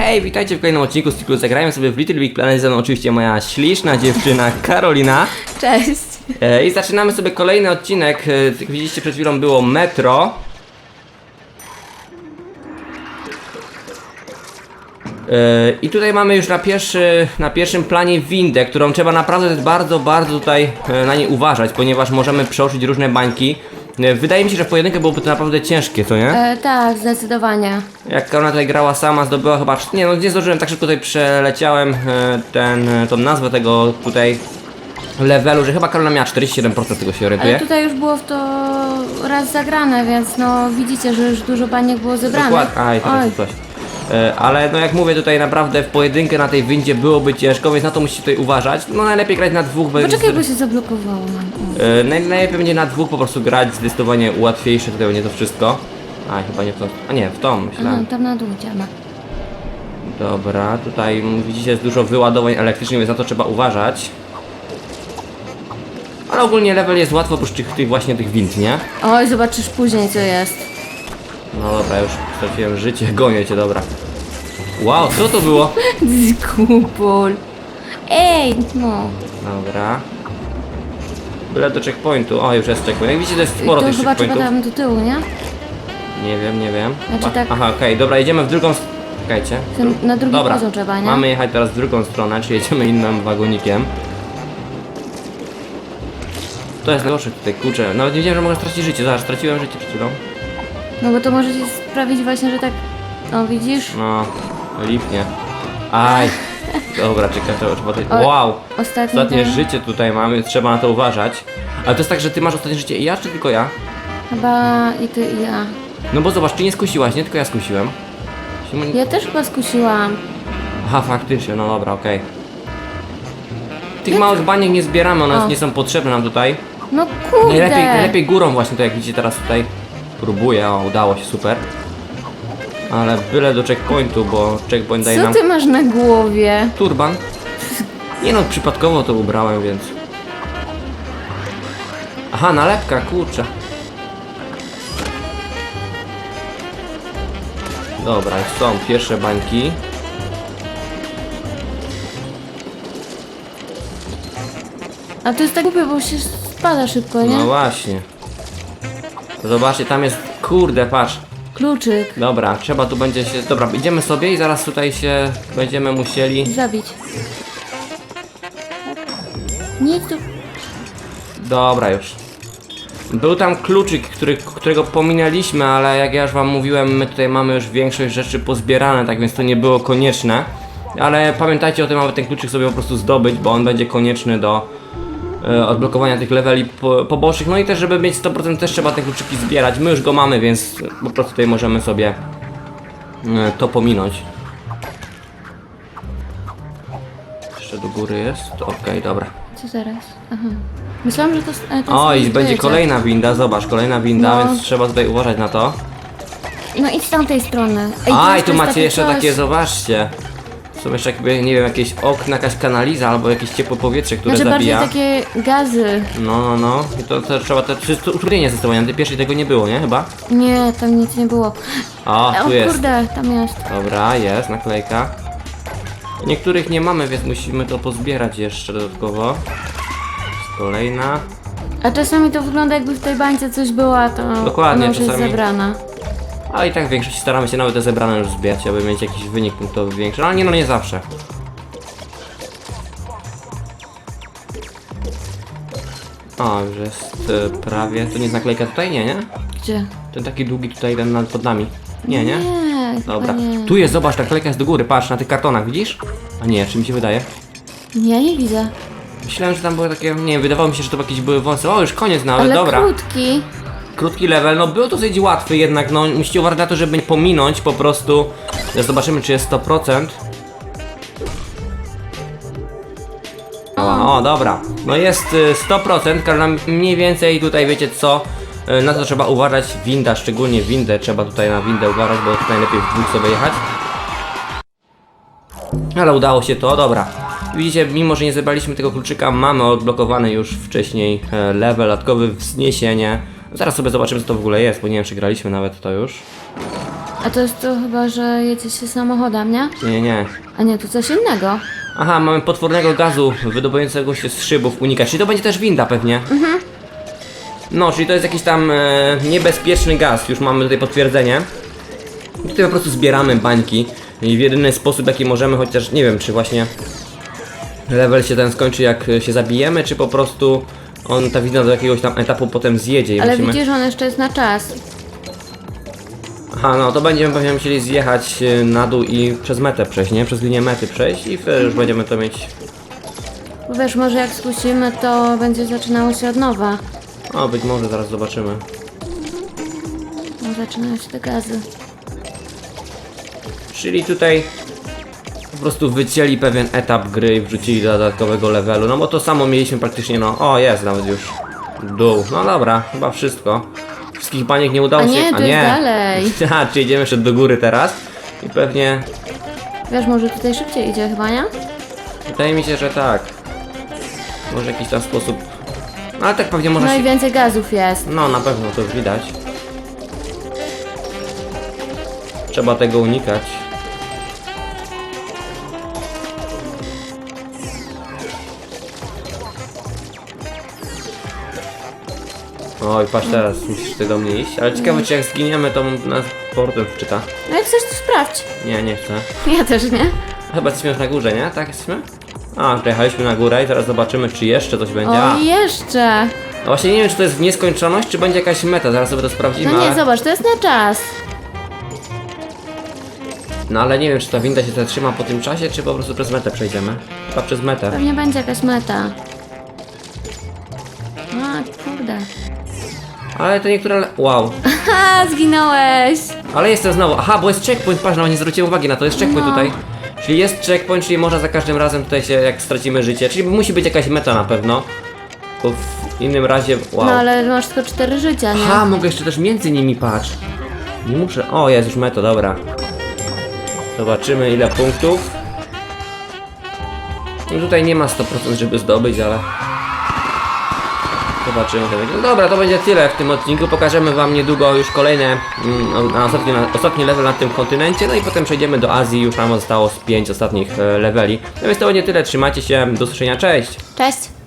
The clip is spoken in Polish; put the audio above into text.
Hej, witajcie w kolejnym odcinku z cyklu Zagrajmy sobie w Little Big Planet, ze mną oczywiście moja śliczna dziewczyna Karolina. Cześć. E, I zaczynamy sobie kolejny odcinek, e, jak widzieliście przed chwilą było Metro. E, I tutaj mamy już na, pierwszy, na pierwszym planie windę, którą trzeba naprawdę bardzo, bardzo tutaj e, na niej uważać, ponieważ możemy przeoczyć różne bańki. E, Wydaje mi się, że w pojedynkę byłoby to naprawdę ciężkie, co nie? E, tak, zdecydowanie. Jak Karolina tutaj grała sama, zdobyła chyba. cz- Nie no, nie zdążyłem, tak szybko tutaj przeleciałem e, ten, e, tą nazwę tego tutaj levelu, że chyba Karolina miała 47% tego się Ale orientuje. tutaj już było w to raz zagrane, więc no widzicie, że już dużo baniek było zebranych. Dokładnie. Aj, teraz Oj, jest coś. E, Ale no jak mówię tutaj naprawdę w pojedynkę na tej windzie byłoby ciężko, więc na to musicie tutaj uważać. No najlepiej grać na dwóch, bo Poczekaj, bo się zablokowało e, naj, najlepiej będzie na dwóch po prostu grać, zdecydowanie łatwiejsze tutaj będzie to wszystko. A chyba nie w to. A nie, w tą Aha, myślałem. tam na dół idziemy. Dobra, tutaj widzicie jest dużo wyładowań elektrycznych, więc na to trzeba uważać. Ale ogólnie level jest łatwo oprócz tych, tych właśnie tych wind, nie? Oj, zobaczysz później co jest. No dobra, już straciłem życie, gonię cię, dobra. Wow, co to było? Kupol. Ej, no. Dobra. Byle do checkpointu. O, już jest checkpoint. Jak widzicie, to jest sporo to tych chyba trzeba checkpointów. tam do tyłu, nie? Nie wiem, nie wiem. Znaczy tak- Aha, okej, dobra, jedziemy w drugą... s- Czekajcie. Ten, na drugi Dobra, poziom trzeba, nie? mamy jechać teraz w drugą stronę, czyli jedziemy innym wagonikiem. To jest najgorsze tutaj, kurczę. Nawet nie wiedziałem, że mogę stracić życie. Zaraz, straciłem życie przed chwilą. No bo to może ci sprawić właśnie, że tak... O, widzisz? No, lipnie. Aj. Dobra, czekaj, trzeba, trzeba tutaj... Oj, Wow! Ostatni Ostatnie ten- życie tutaj mamy, trzeba na to uważać. Ale to jest tak, że ty masz ostatnie życie i ja, czy tylko ja? Chyba i ty i ja. No bo zobacz, ty nie skusiłaś, nie? Tylko ja skusiłem. Ja też chyba skusiłam. Aha, faktycznie, no dobra, okej. Tych małych baniek nie zbieramy, one O. nie są potrzebne nam tutaj. No kurde. Najlepiej, najlepiej górą właśnie, to jak widzicie teraz tutaj. Próbuję, o, udało się, super. Ale byle do checkpointu, bo checkpoint daje Co nam ty masz na głowie? turban. Nie no, przypadkowo to ubrałem, więc... Aha, nalepka, kurczę. Dobra, są pierwsze bańki. A to jest tak głupie, bo się spada szybko, nie? No właśnie. Zobaczcie, tam jest... Kurde, patrz. Kluczyk. Dobra, trzeba tu będzie się... Dobra, idziemy sobie i zaraz tutaj się będziemy musieli... Zabić. Nic tu... Dobra już. Był tam kluczyk, który, którego pominęliśmy, ale jak ja już wam mówiłem, my tutaj mamy już większość rzeczy pozbierane, tak więc to nie było konieczne. Ale pamiętajcie o tym, aby ten kluczyk sobie po prostu zdobyć, bo on będzie konieczny do odblokowania tych leveli po, pobocznych. No i też, żeby mieć 100% też trzeba te kluczyki zbierać. My już go mamy, więc po prostu tutaj możemy sobie e, to pominąć. Jeszcze do góry jest? Okej, dobra. Co zaraz? Aha. Myślałam, że to... Ale to O, i będzie kolejna winda, zobacz, kolejna winda, No. więc trzeba tutaj uważać na to. No idź z tamtej strony. A, i tu macie jeszcze takie, zobaczcie. Są jeszcze jakby, nie wiem, jakieś okna, jakaś kanaliza albo jakieś ciepłe powietrze, które Znaczy bardziej zabija. takie gazy. No, no, no. I to, to trzeba te tu- utrudnienie zastosowania. Tej pierwszej tego nie było, nie? Chyba? Nie, tam nic nie było. O, O tu jest. kurde, tam jest. Dobra, jest, naklejka. Niektórych nie mamy, więc musimy to pozbierać jeszcze dodatkowo. Jest Kolejna. A czasami to wygląda jakby w tej bańce coś było, a to Dokładnie, ona już jest czasami. zebrana. A i tak w większości staramy się nawet te zebrane już zbierać, aby mieć jakiś wynik punktowy większy. Ale nie, no nie zawsze. O, już jest e, prawie. To nie jest naklejka tutaj? Nie, nie? Gdzie? Ten taki długi tutaj, ten nad pod nami. Nie, nie? Nie, Dobra. chyba nie. Tu jest, zobacz, naklejka jest do góry, patrz, na tych kartonach, widzisz? A nie, czy mi się wydaje? Ja nie widzę. Myślałem, że tam były takie, nie wiem, wydawało mi się, że to jakieś były wąsy. O, już koniec nawet, Ale dobra. krótki. Krótki level, no był dosyć łatwy jednak, no musicie uważać na to, żeby nie pominąć po prostu. Zobaczymy, czy jest 100%. O, dobra. No jest y, 100%, każda mniej więcej tutaj wiecie co, y, na co trzeba uważać. Winda, szczególnie windę, trzeba tutaj na windę uważać, bo tutaj najlepiej w dwóch sobie jechać. Ale udało się to, dobra. Widzicie, mimo że nie zebraliśmy tego kluczyka, mamy odblokowany już wcześniej e, level, dodatkowy wzniesienie. Zaraz sobie zobaczymy co to w ogóle jest, bo nie wiem czy graliśmy nawet to już. A to jest to chyba, że jedzie się samochodem, nie? Nie, nie. A nie, to coś innego. Aha, mamy potwornego gazu wydobywającego się z szybów unikać. Czyli to będzie też winda pewnie. No, czyli to jest jakiś tam e, niebezpieczny gaz. Już mamy tutaj potwierdzenie. I tutaj po prostu zbieramy bańki. I w jedyny sposób jaki możemy, chociaż nie wiem czy właśnie level się ten skończy jak się zabijemy, czy po prostu on ta winda do jakiegoś tam etapu potem zjedzie i Ale musimy... widzisz, on jeszcze jest na czas. Aha, no to będziemy pewnie musieli zjechać e, na dół i przez metę przejść, nie? Przez linię mety przejść i wtedy już będziemy to mieć... Bo wiesz, może jak skłócimy, to będzie zaczynało się od nowa. O, być może zaraz zobaczymy. No, zaczynają się te gazy. Czyli tutaj prostu wycięli pewien etap gry i wrzucili do dodatkowego levelu. No bo to samo mieliśmy praktycznie, no. O, jest nawet już. Dół. No dobra, chyba wszystko. Wszystkich baniek nie udało A się. nie, to jest dalej. A, czy idziemy jeszcze do góry teraz? I pewnie. Wiesz, może tutaj szybciej idzie chyba, nie? Wydaje mi się, że tak. Może w jakiś tam sposób. No ale tak pewnie można No i się. więcej gazów jest. No na pewno to już widać. Trzeba tego unikać. Oj, patrz teraz, musisz ty do mnie iść. Ale ciekawe, czy jak zginiemy, to nas portem wczyta. No jak chcesz, to sprawdź. Nie, nie chcę. Ja też nie. Chyba jesteśmy już na górze, nie? Tak jesteśmy? A, przejechaliśmy na górę i teraz zobaczymy, czy jeszcze coś będzie. A, O, i jeszcze. no właśnie nie wiem, czy to jest w nieskończoność, czy będzie jakaś meta. Zaraz sobie to sprawdzimy, No nie, ale... zobacz, to jest na czas. No ale nie wiem, czy ta winda się zatrzyma po tym czasie, czy po prostu przez metę przejdziemy. Chyba przez metę. Pewnie będzie jakaś meta. A, kurde. Ale to niektóre... Wow. Ha, zginąłeś. Ale jestem znowu. Aha, bo jest checkpoint, patrz, no nie zwróciłem uwagi na to, jest checkpoint No. tutaj. Czyli jest checkpoint, czyli można za każdym razem tutaj się, jak stracimy życie. Czyli musi być jakaś meta na pewno. Bo w innym razie... Wow. No ale masz tylko cztery życia, nie? Aha, mogę jeszcze też między nimi patrz. Nie muszę. O, jest już meta, dobra. Zobaczymy ile punktów. No tutaj nie ma 100% żeby zdobyć, ale... Zobaczymy to będzie. No dobra, to będzie tyle w tym odcinku. Pokażemy wam niedługo już kolejne, mm, na ostatni, na ostatni level na tym kontynencie. No i potem przejdziemy do Azji. Już nam zostało z 5 ostatnich e, leveli. No więc to będzie tyle. Trzymajcie się. Do usłyszenia. Cześć! Cześć.